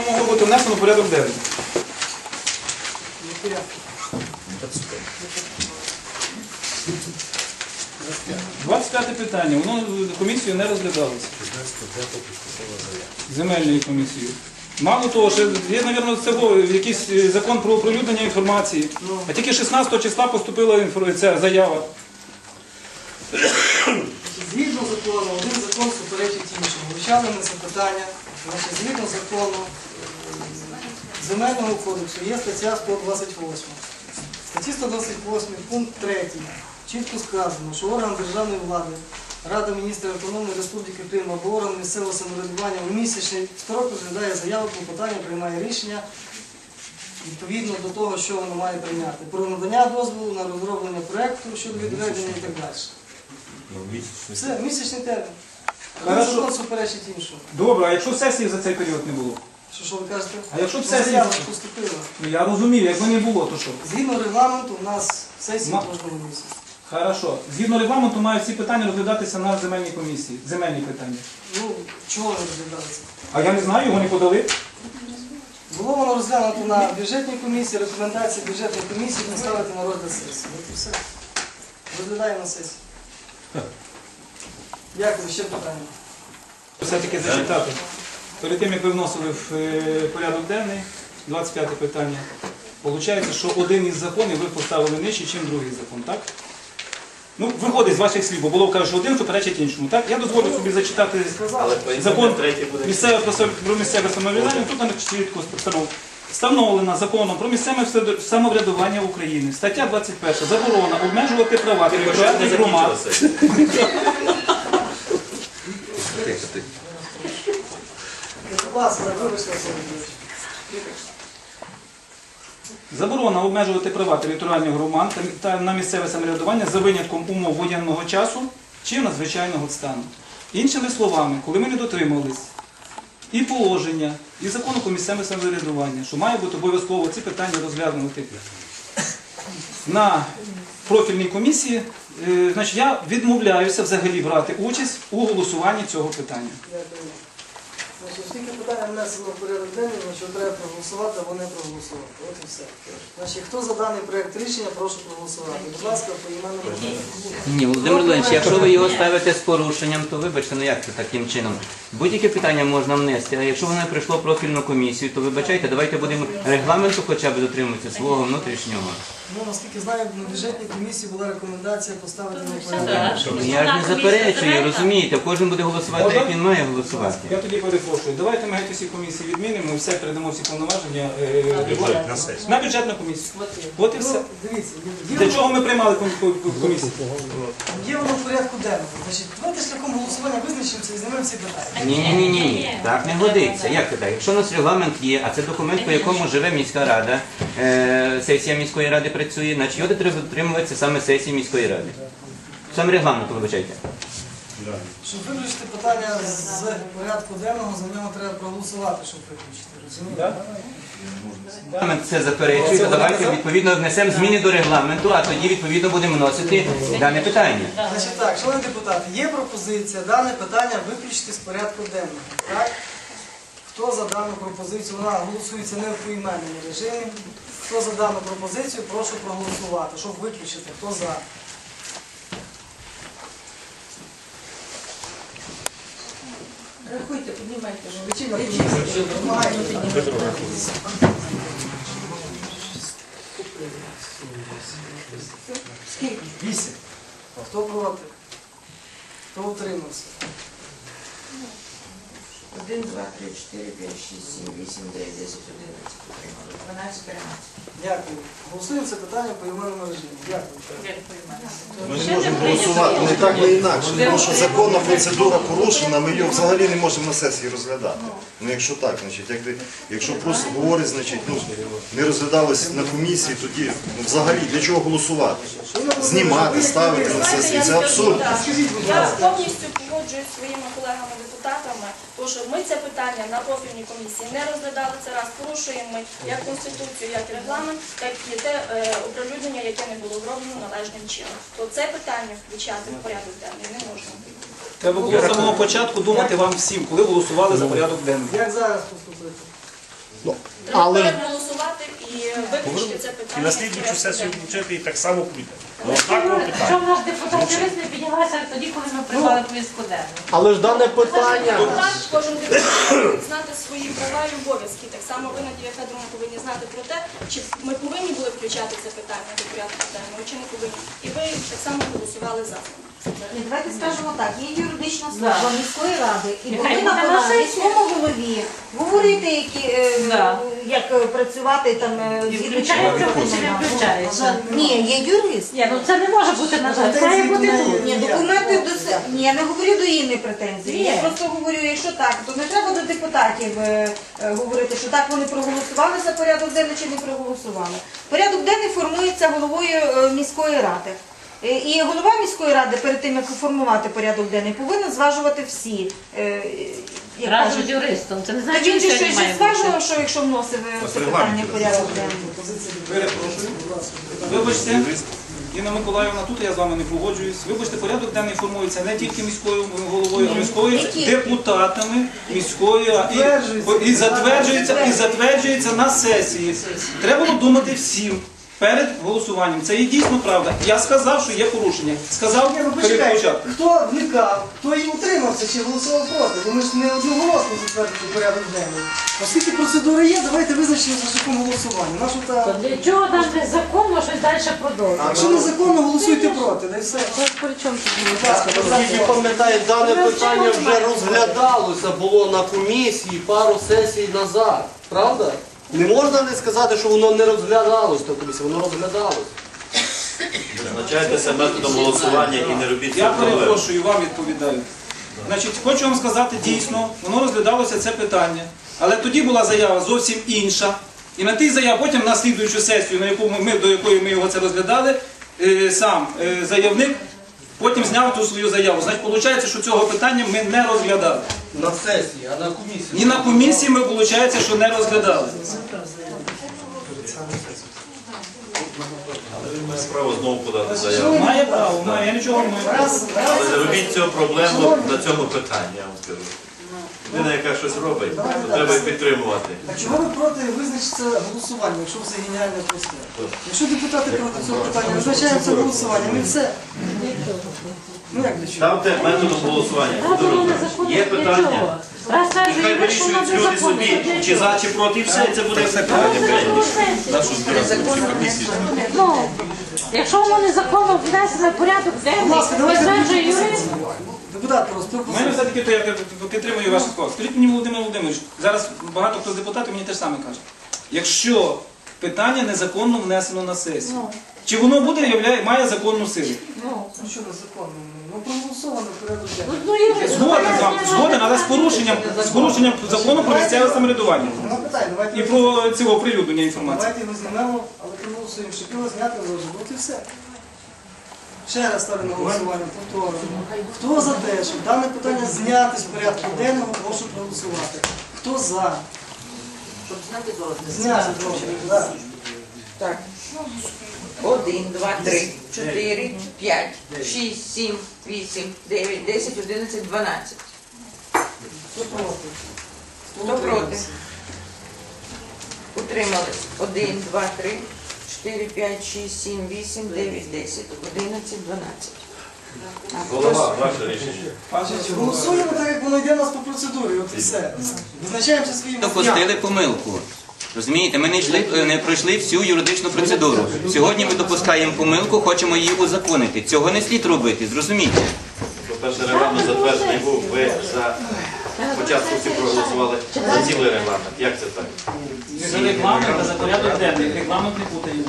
воно могло бути внесено в порядок денний. 25 питання. Воно комісією не розглядалося. Земельною комісією. Мало того, що є, мабуть, це був якийсь закон про оприлюднення інформації. А тільки 16 числа поступила ця заява. Згідно закону, один закон суперечить іншому. Вивчали ми питання. Значить, згідно закону земельного кодексу є стаття 128. В статті 128 пункт 3 чітко сказано, що орган державної влади, Рада міністрів Автономної Республіки Крим або орган місцевого самоврядування у місячний строк розглядає заяву клопотання, приймає рішення відповідно до того, що воно має прийняти. Про надання дозволу на розроблення проєкту щодо відведення і так далі. Все, місячний термін. Закон суперечить іншому. Добре, а якщо сесії за цей період не було? Що, що ви кажете? А якщо б ж поступила. Ну я розумію, якби не було, то що? Згідно регламенту, у нас сесія Ма- кожного місяця. Хорошо. Згідно регламенту мають всі питання розглядатися на земельній комісії. Земельні питання. Ну, чого не розглядається? А я не знаю, його не подали. Було воно розглянуто на бюджетній комісії, рекомендації бюджетної комісії поставити на розгляд сесії. От і все. Розглядаємо на сесії. Дякую, ще питання. Все-таки зачитати. Перед тим, як ви вносили в е, порядок денний, 25 питання, виходить, що один із законів ви поставили нижче, ніж другий закон, так? Ну, виходить з ваших слів, бо було каже, що один суперечить іншому. Так? Я дозволю собі зачитати закон про місцеве самоврядування. Тут нам чітко встановлено. Встановлена законом про місцеве самоврядування України. Стаття 21. Заборона обмежувати права територіальних громад. Ласка, вибачте, Заборона обмежувати права територіальних громад та на місцеве самоврядування за винятком умов воєнного часу чи надзвичайного стану. Іншими словами, коли ми не дотримувались і положення, і закону про місцеве самоврядування, що має бути обов'язково ці питання розглянути на профільній комісії, е, значить я відмовляюся взагалі брати участь у голосуванні цього питання. Значить, оскільки питання внесено в порядок денний, значить треба проголосувати або не проголосувати. От і все. Значить, хто за даний проєкт рішення, прошу проголосувати. Будь ласка, по іменному. Ні, Володимир Володимирович, якщо ви його ставите з порушенням, то вибачте, ну як це таким чином? Будь-яке питання можна внести, а якщо воно прийшло в профільну комісію, то вибачайте, давайте будемо регламенту хоча б дотримуватися свого внутрішнього. Ну, наскільки знаю, на бюджетній комісії була рекомендація поставити на порядок. Ну, Я ж не заперечую, розумієте, кожен буде голосувати, як він має голосувати. Я тоді перепрошую. Давайте ми геть усі комісії відмінимо і все передамо всі повноваження е, на бюджетну комісію. От і все. Ну, дивіться, є, Для чого ми приймали ком- ком- комісію? є воно в порядку денному. Значить, давайте шляхом голосування визначимося і знімемо всі питання. Ні, ні, ні, ні, ні. Так не годиться. Як це так? Якщо у нас регламент є, а це документ, по якому живе міська рада, е, сесія міської ради працює, значить його треба дотримуватися саме сесії міської ради. Саме регламенту, вибачайте. Щоб виключити питання з порядку денного, за нього треба проголосувати, щоб виключити. Розумієте? Регламент це заперечує, то давайте відповідно внесемо зміни до регламенту, а тоді відповідно будемо вносити дане питання. Значить так, шановні депутати, є пропозиція дане питання виключити з порядку денного. Так? Хто за дану пропозицію? Вона голосується не в поіменному режимі. Хто за дану пропозицію, прошу проголосувати, щоб виключити. Хто за? Рахуйте, піднімайте. Допомагайте. Скільки? Вісім. Хто проти? Хто утримався? Один, два, три, чотири, п'ять, шість, сім, вісім, дев'ять, десять, одинадцять. Отримали. Дванадцять, тринадцять. Дякую. Голосуємо це питання по іменному режимі. Дякую. Ми не можемо голосувати не так, не інакше. Тому що законна процедура порушена, ми його взагалі не можемо на сесії розглядати. Ну якщо так, значить, як, якщо просто говорить, значить, ну, не розглядалось на комісії, тоді ну, взагалі для чого голосувати? Знімати, ставити на сесії. Це абсурд. Скажіть, будь Я ласка. повністю погоджуюсь зі своїми колегами-депутатами, тому що ми це питання на профільній комісії не розглядали це раз. Порушуємо ми як конституцію, як регламент, так і те е, оприлюднення, яке не було зроблено належним чином. То це питання включати в порядок денний не можна. Треба було з самого початку думати вам всім, коли голосували за порядок денний. Як зараз поступити? Ну, Треба але переголосувати і виключити це питання. І на слідуючу сесію включити і так само прийде. Ну, Що питання. наш депутат юрист не піднялася тоді, коли ми приймали повістку денну? але ж дане питання. Депутат, кожен депутат повинен знати свої права і обов'язки. Так само ви, Надія Федоровна, повинні знати про те, чи ми повинні були включати це питання до порядку денного, чи не повинні. І ви так само голосували за. Ні, Давайте скажемо так, є юридична служба міської ради, і Нехай повинна буде вона на сесії. міському голові говорити, які, е, Да. як е, працювати там е, включається чи не закону. включається? Ні. Ні, ну це не може бути, на жаль, це має бути тут. Ні, документи до се- Ні, я не говорю до Інни претензії. Я Ні. просто говорю, якщо так, то не треба до депутатів е, е, говорити, що так вони проголосували за порядок денний чи не проголосували. Порядок денний формується головою е, міської ради. Е, І голова міської ради перед тим, як формувати порядок денний, повинен зважувати всі. е, як Разом кажуть, з юристом. Це не Так значить, він що щось має зважував, що якщо вносив е, це питання в порядок денний. Перепрошую. Вибачте, Інна Миколаївна, тут я з вами не погоджуюсь. Вибачте, порядок денний формується не тільки міською головою, а міською депутатами міської а і, і затверджується і затверджується на сесії. Треба було думати всім. Перед голосуванням. Це є дійсно правда. Я сказав, що є порушення. Сказав Ні, ну перед почекайте, хто вникав, хто і утримався чи голосував проти, бо ми ж не одноголосно затвердили порядок денний. Оскільки процедура є, давайте визначимо за шляхом голосування. Нашу та... Для чого нам незаконно щось далі продовжувати? Якщо незаконно, голосуйте проти, да і все. При чому тут Будь ласка, Наскільки пам'ятаю, дане питання вже розглядалося було на комісії пару сесій назад. Правда? Не можна не сказати, що воно не розглядалось на комісії, воно розглядалось. Визначайтеся методом голосування і не робіть Я проблем. перепрошую, вам відповідаю. Значить, хочу вам сказати дійсно, воно розглядалося це питання. Але тоді була заява зовсім інша. І на тій заяві, потім на слідуючу сесію, на яку ми, ми- до якої ми його це розглядали, е, сам е, заявник потім зняв ту свою заяву. Значить, виходить, що цього питання ми не розглядали. На сесії, а на комісії. Ні на комісії ми, виходить, що не розглядали. Він має право знову подати заяву. Має право, має, я нічого не маю. Раз, раз. Але не робіть цього проблему на цьому питанні, я вам скажу. Людина, яка щось робить, то треба її підтримувати. Так чого ви проти визначиться голосування, якщо все геніально просте? Якщо депутати проти цього питання, визначаємо це голосуванням і все. Ну як для чого? Ставте методом голосування. Є питання. Раз хай що вирішують люди собі, чи за, чи проти, і все, і це буде все Ну, Ну, якщо воно незаконно внесено в порядок денний, ласка, давайте підтверджує юрист, Депутат У просто мене все-таки то я підтримую ваші слова. Скажіть мені, Володимир Володимирович, зараз багато хто з депутатів мені теж саме каже. Якщо питання незаконно внесено на сесію, чи воно буде являє, має законну силу? Ну, що незаконно? Ну проголосовано порядок денний. ну, ну. Згоден з вами, згоден, але з порушенням, з порушенням закону про місцеве самоврядування Нема питань, давайте. і про цього оприлюднення інформації. Давайте його знімемо, але проголосуємо, щоб його зняти ложимо. От і все. Ще раз ставлю на голосування, повторно. Хто за те, щоб дане питання зняти з порядку денного, прошу проголосувати. Хто за? Щоб знати золото. Зняти прошу. Да. Так. Один, два, три, чотири, п'ять, шість, сім, вісім, дев'ять, десять, одинадцять, дванадцять. Хто проти? Хто проти? Утримались. Один, два, три, чотири, п'ять, шість, сім, вісім, дев'ять, десять, одинадцять, дванадцять. Голова, ваше рішення. Голосуємо так, як воно йде у нас по процедурі, от і все. Визначаємося своїм Допустили помилку. Розумієте, ми не йшли, не пройшли всю юридичну процедуру. Сьогодні ми допускаємо помилку, хочемо її узаконити. Цього не слід робити, зрозумійте. По-перше, регламент затверджений був, ви за спочатку всі проголосували за цілий регламент. Як це так? За регламент та за порядок денний. Регламент не путаємо.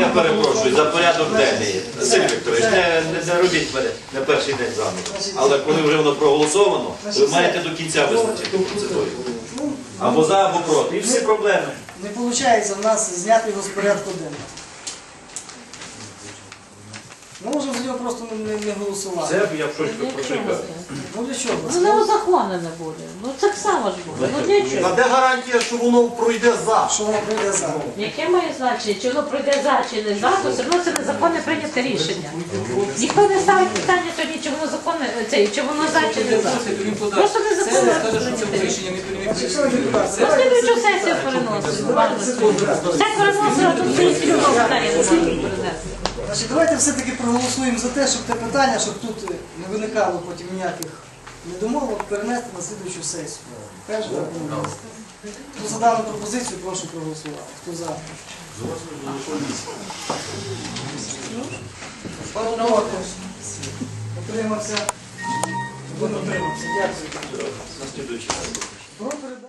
Я перепрошую, за порядок денний. Василь Вікторович, не, не, не робіть мене на перший день заново. Але коли вже воно проголосовано, ви маєте до кінця визначити процедуру. Або за, або проти. І всі проблеми. Не виходить в нас зняти його з порядку денного. Ми можемо його просто не, не, не голосувати. Це б я б щось про що й. Ну для чого? Ну не узаконене буде. Ну так само ж буде. Ну для А чого? де гарантія, що воно пройде за? Що воно прийде за? Яке має значення? Чи воно пройде за, чи не за, то все одно це незаконне прийняте рішення. Ніхто не ставить питання сьогодні, чи воно законне, це, чи воно за, чи не за. Просто незаконне це прийняте рішення рішення. не прийняли. На слідуючу сесію переносимо. Все переносимо, а тут всі цього питання. Значить, давайте все-таки проголосуємо за те, щоб те питання, щоб тут не виникало потім ніяких недомовок, перенести на слідуючу сесію. Так. Хто за дану пропозицію, прошу проголосувати. Хто за? Проти. Утримався. Один утримався. Дякую.